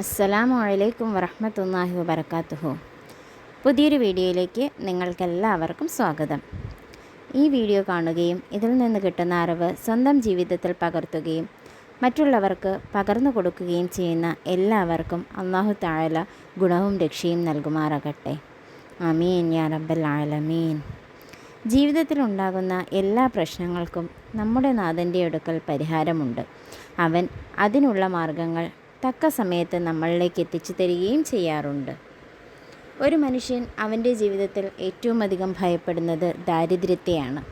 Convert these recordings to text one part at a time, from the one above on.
അസ്സലാമു അലൈക്കും വറഹമത്തല്ലാഹി വബറകാതുഹു പുതിയൊരു വീഡിയോയിലേക്ക് നിങ്ങൾക്കെല്ലാവർക്കും സ്വാഗതം. ഈ വീഡിയോ കാണുകയും ഇതിൽ നിന്ന് കിട്ടുന്ന അറിവ് സ്വന്തം ജീവിതത്തിൽ പകർത്തുകയും മറ്റുള്ളവർക്ക് പകർന്നു കൊടുക്കുകയും ചെയ്യുന്ന എല്ലാവർക്കും അള്ളാഹു താഴല ഗുണവും രക്ഷയും നൽകുമാറാകട്ടെ. അമീൻ യാ റബ്ബൽ ആലമീൻ. ജീവിതത്തിൽ ഉണ്ടാകുന്ന എല്ലാ പ്രശ്നങ്ങൾക്കും നമ്മുടെ നാഥന്റെ അടുക്കൽ പരിഹാരമുണ്ട്. അവൻ അതിനുള്ള മാർഗങ്ങൾ തക്ക സമയത്ത് നമ്മളിലേക്ക് എത്തിച്ചു തരികയും ചെയ്യാറുണ്ട്. ഒരു മനുഷ്യൻ അവന്റെ ജീവിതത്തിൽ ഏറ്റവും അധികം ഭയപ്പെടുന്നത് ദാരിദ്ര്യത്തെയാണ്.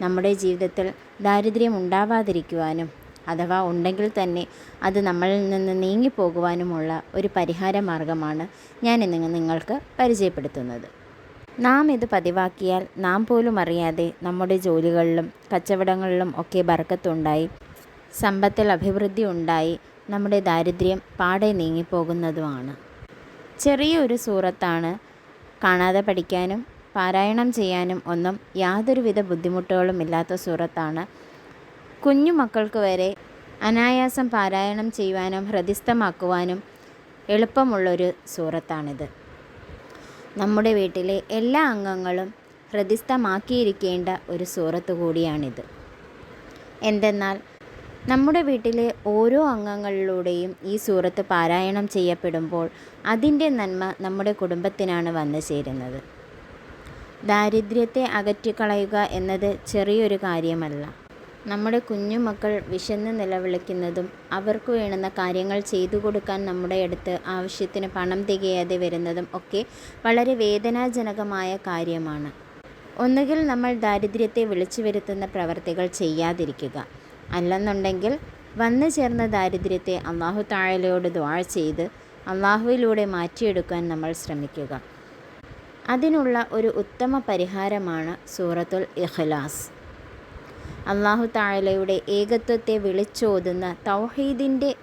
നമ്മുടെ ജീവിതത്തിൽ ദാരിദ്ര്യം ഉണ്ടാവാതിരിക്കുവാനും അഥവാ ഉണ്ടെങ്കിൽ തന്നെ അത് നമ്മളിൽ നിന്ന് നീങ്ങിപ്പോകുവാനുമുള്ള ഒരു പരിഹാര മാർഗമാണ് ഞാൻ ഇന്ന് നിങ്ങൾക്ക് പരിചയപ്പെടുത്തുന്നത്. നാം ഇത് പതിവാക്കിയാൽ നാം പോലും അറിയാതെ നമ്മുടെ ജോലികളിലും കച്ചവടങ്ങളിലും ഒക്കെ ബർക്കത്തുണ്ടായി സമ്പത്തിൽ അഭിവൃദ്ധി ഉണ്ടായി നമ്മുടെ ദാരിദ്ര്യം പാടെ നീങ്ങിപ്പോകുന്നതുമാണ്. ചെറിയൊരു സൂറത്താണ് കാണാതെ പഠിക്കാനും പാരായണം ചെയ്യാനും ഒന്നും യാതൊരുവിധ ബുദ്ധിമുട്ടുകളും ഇല്ലാത്ത സൂറത്താണ്. കുഞ്ഞു മക്കൾക്ക് വരെ അനായാസം പാരായണം ചെയ്യുവാനും ഹൃദിസ്ഥമാക്കുവാനും എളുപ്പമുള്ളൊരു സൂറത്താണിത്. നമ്മുടെ വീട്ടിലെ എല്ലാ അംഗങ്ങളും ഹൃദിസ്ഥമാക്കിയിരിക്കേണ്ട ഒരു സൂറത്ത് കൂടിയാണിത്. എന്തെന്നാൽ നമ്മുടെ വീട്ടിലെ ഓരോ അംഗങ്ങളിലൂടെയും ഈ സൂറത്ത് പാരായണം ചെയ്യപ്പെടുമ്പോൾ അതിന്റെ നന്മ നമ്മുടെ കുടുംബത്തിനാണ് വന്നു ചേരുന്നത്. ദാരിദ്ര്യത്തെ അകറ്റിക്കളയുക എന്നത് ചെറിയൊരു കാര്യമല്ല. നമ്മുടെ കുഞ്ഞുമക്കൾ വിശന്ന് നിലവിളിക്കുന്നതും അവർക്ക് വേണ്ടുന്ന കാര്യങ്ങൾ ചെയ്തു കൊടുക്കാൻ നമ്മുടെ അടുത്ത് ആവശ്യത്തിന് പണം തികയാതെ വരുന്നതും ഒക്കെ വളരെ വേദനാജനകമായ കാര്യമാണ്. ഒന്നുകിൽ നമ്മൾ ദാരിദ്ര്യത്തെ വിളിച്ചു വരുത്തുന്ന പ്രവർത്തികൾ ചെയ്യാതിരിക്കുക. അല്ലെന്നുണ്ടെങ്കിൽ വന്നു ചേർന്ന ദാരിദ്ര്യത്തെ അള്ളാഹു താഴലയോട് ദ്വാഴ ചെയ്ത് അള്ളാഹുവിലൂടെ മാറ്റിയെടുക്കാൻ നമ്മൾ ശ്രമിക്കുക. അതിനുള്ള ഒരു ഉത്തമ പരിഹാരമാണ് സൂറത്തുൽ ഇഖ്ലാസ്. അള്ളാഹു താഴലയുടെ ഏകത്വത്തെ വിളിച്ചോതുന്ന തൗഹീദിന്റെ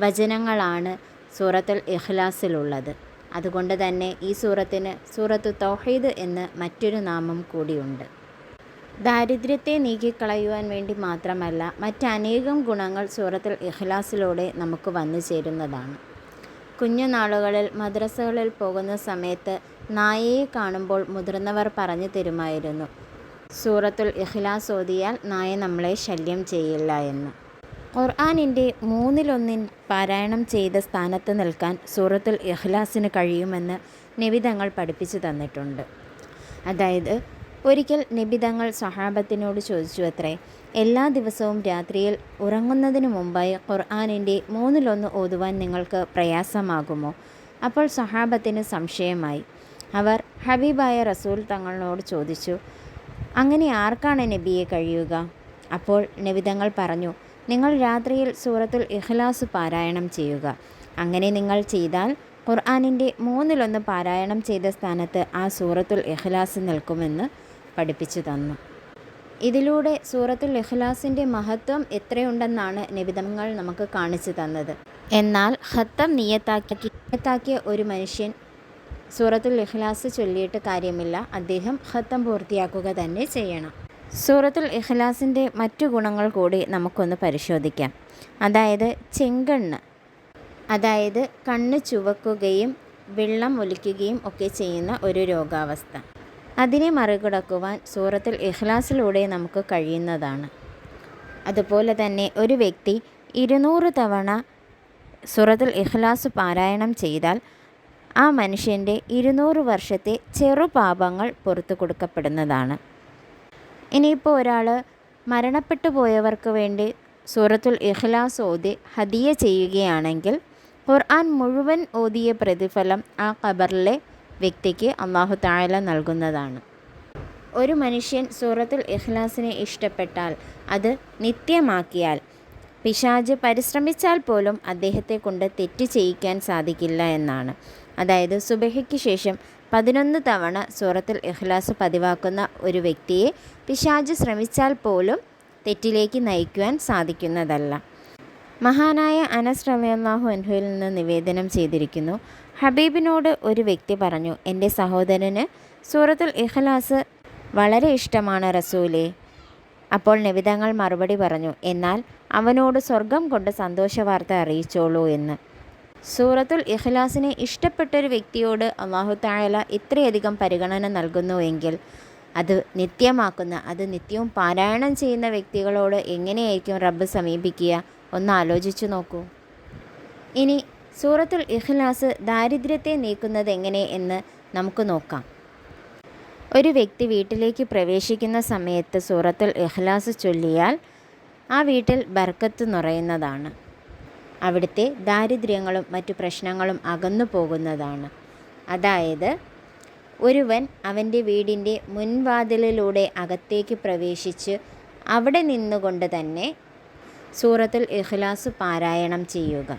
വചനങ്ങളാണ് സൂറത്തുൽ ഇഖ്ലാസിലുള്ളത്. അതുകൊണ്ട് തന്നെ ഈ സൂറത്തിന് സൂറത്തു തൗഹീദ് എന്ന് മറ്റൊരു നാമം കൂടിയുണ്ട്. ദാരിദ്ര്യത്തെ നീക്കിക്കളയുവാൻ വേണ്ടി മാത്രമല്ല മറ്റനേകം ഗുണങ്ങൾ സൂറത്തിൽ ഇഖ്ലാസിലൂടെ നമുക്ക് വന്നു ചേരുന്നതാണ്. കുഞ്ഞുനാളുകളിൽ മദ്രസകളിൽ പോകുന്ന സമയത്ത് നായയെ കാണുമ്പോൾ മുതിർന്നവർ പറഞ്ഞു തരുമായിരുന്നു സൂറത്തുൽ ഇഖ്ലാസ് ഓതിയാൽ നായ നമ്മളെ ശല്യം ചെയ്യില്ല എന്ന്. ഖുർആാനിന്റെ മൂന്നിലൊന്നിൻ പാരായണം ചെയ്ത സ്ഥാനത്ത് നിൽക്കാൻ സൂറത്തുൽ ഇഖ്ലാസിന് കഴിയുമെന്ന് നിബിതങ്ങൾ പഠിപ്പിച്ചു തന്നിട്ടുണ്ട്. അതായത് ഒരിക്കൽ നബി തങ്ങൾ സഹാബത്തിനോട് ചോദിച്ചു അത്രേ എല്ലാ ദിവസവും രാത്രിയിൽ ഉറങ്ങുന്നതിന് മുമ്പായി ഖുർആാനിന്റെ മൂന്നിലൊന്ന് ഓതുവാൻ നിങ്ങൾക്ക് പ്രയാസമാകുമോ? അപ്പോൾ സഹാബത്തിന് സംശയമായി. അവർ ഹബീബായ റസൂൽ തങ്ങളോട് ചോദിച്ചു അങ്ങനെ ആർക്കാണ് നബിയെ കഴിയുക? അപ്പോൾ നബി തങ്ങൾ പറഞ്ഞു നിങ്ങൾ രാത്രിയിൽ സൂറത്തുൽ ഇഖ്ലാസ് പാരായണം ചെയ്യുക. അങ്ങനെ നിങ്ങൾ ചെയ്താൽ ഖുർആാനിന്റെ മൂന്നിലൊന്ന് പാരായണം ചെയ്ത സ്ഥാനത്ത് ആ സൂറത്തുൽ ഇഖ്ലാസ് നിൽക്കുമെന്ന് പഠിപ്പിച്ചു തന്നു. ഇതിലൂടെ സൂറത്തുൽ ഇഖ്ലാസിന്റെ മഹത്വം എത്രയുണ്ടെന്നാണ് നിബിതങ്ങൾ നമുക്ക് കാണിച്ചു തന്നത്. എന്നാൽ ഹത്തം നിയത്താക്കി നിയത്താക്കിയ ഒരു മനുഷ്യൻ സൂറത്തുൽ ഇഖ്ലാസ് ചൊല്ലിയിട്ട് കാര്യമില്ല. അദ്ദേഹം ഹത്തം പൂർത്തിയാക്കുക തന്നെ ചെയ്യണം. സൂറത്തുൽ ഇഖ്ലാസിന്റെ മറ്റു ഗുണങ്ങൾ കൂടി നമുക്കൊന്ന് പരിശോധിക്കാം. അതായത് ചെങ്കണ്ണ്. അതായത് കണ്ണ് ചുവക്കുകയും വെള്ളം ഒലിക്കുകയും ഒക്കെ ചെയ്യുന്ന ഒരു രോഗാവസ്ഥ. അതിനെ മറികടക്കുവാൻ സൂറത്തിൽ ഇഖ്ലാസിലൂടെ നമുക്ക് കഴിയുന്നതാണ്. അതുപോലെ തന്നെ ഒരു വ്യക്തി ഇരുന്നൂറ് തവണ സൂറത്തുൽ ഇഖ്ലാസ് പാരായണം ചെയ്താൽ ആ മനുഷ്യന്റെ ഇരുന്നൂറ് വർഷത്തെ ചെറുപാപങ്ങൾ പുറത്തു കൊടുക്കപ്പെടുന്നതാണ്. ഇനിയിപ്പോൾ ഒരാൾ മരണപ്പെട്ടു പോയവർക്ക് വേണ്ടി സൂറത്തുൽ ഇഖ്ലാസ് ഓതി ഹദിയ ചെയ്യുകയാണെങ്കിൽ ഖുർആൻ മുഴുവൻ ഓതിയ പ്രതിഫലം ആ ഖബറിലെ വ്യക്തിക്ക് അള്ളാഹു താഴല നൽകുന്നതാണ്. ഒരു മനുഷ്യൻ സൂറത്തുൽ ഇഖ്ലാസിനെ ഇഷ്ടപ്പെട്ടാൽ അത് നിത്യമാക്കിയാൽ പിശാജ് പരിശ്രമിച്ചാൽ പോലും അദ്ദേഹത്തെ കൊണ്ട് തെറ്റ് ചെയ്യിക്കാൻ സാധിക്കില്ല എന്നാണ്. അതായത് സുബഹയ്ക്ക് ശേഷം പതിനൊന്ന് തവണ സൂറത്തുൽ ഇഖ്ലാസ് പതിവാക്കുന്ന ഒരു വ്യക്തിയെ പിശാജ് ശ്രമിച്ചാൽ പോലും തെറ്റിലേക്ക് നയിക്കുവാൻ സാധിക്കുന്നതല്ല. മഹാനായ അനസ് റമയല്ലാഹു അൻഹുവിൽ നിന്ന് നിവേദനം ചെയ്തിരിക്കുന്നു. ഹബീബിനോട് ഒരു വ്യക്തി പറഞ്ഞു എന്റെ സഹോദരന് സൂറത്തുൽ ഇഖ്ലാസ് വളരെ ഇഷ്ടമാണ് റസൂലേ. അപ്പോൾ നിവിതങ്ങൾ മറുപടി പറഞ്ഞു എന്നാൽ അവനോട് സ്വർഗം കൊണ്ട് സന്തോഷവാർത്ത അറിയിച്ചോളൂ എന്ന്. സൂറത്തുൽ ഇഖ്ലാസിനെ ഇഷ്ടപ്പെട്ടൊരു വ്യക്തിയോട് അള്ളാഹു താഴല ഇത്രയധികം പരിഗണന നൽകുന്നുവെങ്കിൽ അത് നിത്യമാക്കുന്ന അത് നിത്യവും പാരായണം ചെയ്യുന്ന വ്യക്തികളോട് എങ്ങനെയായിരിക്കും റബ്ബ് സമീപിക്കുക? ഒന്ന് ആലോചിച്ചു നോക്കൂ. ഇനി സൂറത്തുൽ ഇഖ്ലാസ് ദാരിദ്ര്യത്തെ നീക്കുന്നത് എങ്ങനെ എന്ന് നമുക്ക് നോക്കാം. ഒരു വ്യക്തി വീട്ടിലേക്ക് പ്രവേശിക്കുന്ന സമയത്ത് സൂറത്തുൽ ഇഖ്ലാസ് ചൊല്ലിയാൽ ആ വീട്ടിൽ ബർക്കത്ത് നിറയുന്നതാണ്. അവിടുത്തെ ദാരിദ്ര്യങ്ങളും മറ്റു പ്രശ്നങ്ങളും അകന്നു പോകുന്നതാണ്. അതായത് ഒരുവൻ അവന്റെ വീടിന്റെ മുൻവാതിലിലൂടെ അകത്തേക്ക് പ്രവേശിച്ച് അവിടെ നിന്നുകൊണ്ട് തന്നെ സൂറത്തുൽ ഇഖ്ലാസ് പാരായണം ചെയ്യുക.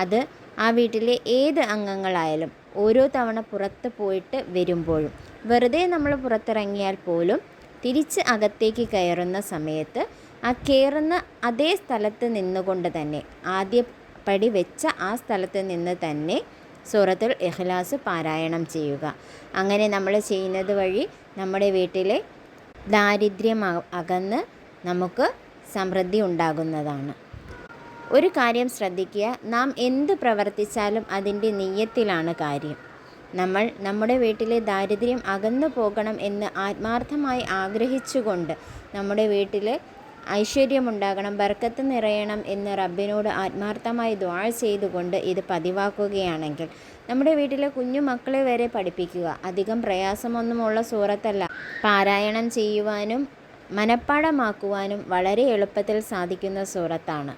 അത് ആ വീട്ടിലെ ഏത് അംഗങ്ങളായാലും ഓരോ തവണ പുറത്ത് പോയിട്ട് വരുമ്പോഴും വെറുതെ നമ്മൾ പുറത്തിറങ്ങിയാൽ പോലും തിരിച്ച് അകത്തേക്ക് കയറുന്ന സമയത്ത് ആ കയറുന്ന അതേ സ്ഥലത്ത് നിന്നുകൊണ്ട് തന്നെ ആദ്യ പടി വെച്ച ആ സ്ഥലത്ത് നിന്ന് തന്നെ സൂറത്തുൽ ഇഖ്ലാസ് പാരായണം ചെയ്യുക. അങ്ങനെ നമ്മൾ ചെയ്യുന്നത് വഴി നമ്മുടെ വീട്ടിലെ ദാരിദ്ര്യം അകന്ന് നമുക്ക് സമൃദ്ധി ഉണ്ടാകുന്നതാണ്. ഒരു കാര്യം ശ്രദ്ധിക്കുക നാം എന്ത് പ്രവർത്തിച്ചാലും അതിന്റെ നെയ്യത്തിലാണ് കാര്യം. നമ്മൾ നമ്മുടെ വീട്ടിലെ ദാരിദ്ര്യം അകന്നു പോകണം എന്ന് ആത്മാർത്ഥമായി ആഗ്രഹിച്ചുകൊണ്ട് നമ്മുടെ വീട്ടിൽ ഐശ്വര്യമുണ്ടാകണം ബർക്കത്ത് നിറയണം എന്ന് റബ്ബിനോട് ആത്മാർത്ഥമായി ദ്വാൾ ചെയ്തുകൊണ്ട് ഇത് പതിവാക്കുകയാണെങ്കിൽ നമ്മുടെ വീട്ടിലെ കുഞ്ഞു മക്കളെ വരെ പഠിപ്പിക്കുക. അധികം പ്രയാസമൊന്നുമുള്ള സൂറത്തല്ല. പാരായണം ചെയ്യുവാനും മനഃപ്പാടമാക്കുവാനും വളരെ എളുപ്പത്തിൽ സാധിക്കുന്ന സൂറത്താണ്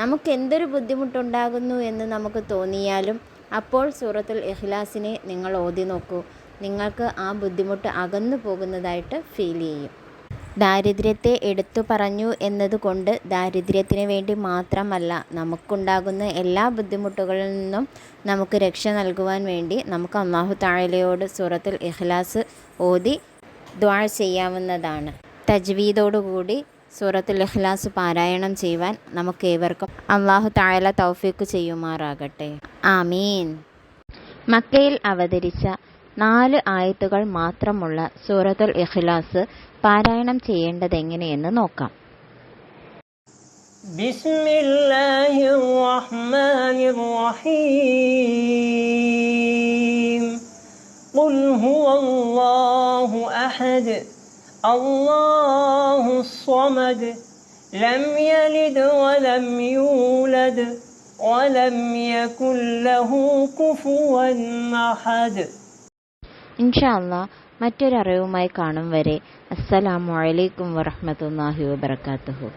നമുക്ക് എന്തൊരു ബുദ്ധിമുട്ടുണ്ടാകുന്നു എന്ന് നമുക്ക് തോന്നിയാലും അപ്പോൾ സൂറത്തുൽ ഇഖ്ലാസിനെ നിങ്ങൾ ഓതി നോക്കൂ. നിങ്ങൾക്ക് ആ ബുദ്ധിമുട്ട് അകന്നു പോകുന്നതായിട്ട് ഫീൽ ചെയ്യും. ദാരിദ്ര്യത്തെ എടുത്തു പറഞ്ഞു എന്നതുകൊണ്ട് ദാരിദ്ര്യത്തിന് വേണ്ടി മാത്രമല്ല നമുക്കുണ്ടാകുന്ന എല്ലാ ബുദ്ധിമുട്ടുകളിൽ നിന്നും നമുക്ക് രക്ഷ നൽകുവാൻ വേണ്ടി നമുക്ക് അള്ളാഹു താഴലയോട് സൂറത്തുൽ ഇഖ്ലാസ് ഓതി ദ്വാ ചെയ്യാവുന്നതാണ്. തജ്വീദോടുകൂടി സൂറത്തുൽ ഇഖ്ലാസ് പാരായണം ചെയ്യുവാൻ നമുക്ക് ഏവർക്കും അള്ളാഹു താഴല തൗഫീക്ക് ചെയ്യുമാറാകട്ടെ. ആമീൻ. മക്കയിൽ അവതരിച്ച നാല് ആയത്തുകൾ മാത്രമുള്ള സൂറത്തുൽ ഇഖ്ലാസ് പാരായണം ചെയ്യേണ്ടതെങ്ങനെയെന്ന് നോക്കാം. ബിസ്മില്ലാഹിർ റഹ്മാനിർ റഹീം. ഖുൽ ഹുവല്ലാഹു അഹദ്. الله أحد الله الصمد لم يلد ولم يولد ولم يكن له كفوا أحد ഇൻഷാ അല്ലാ മറ്റൊരറിവുമായി കാണും വരെ അസ്സലാമു അലൈക്കും വറഹ്മത്തുള്ളാഹി വബറകാതുഹു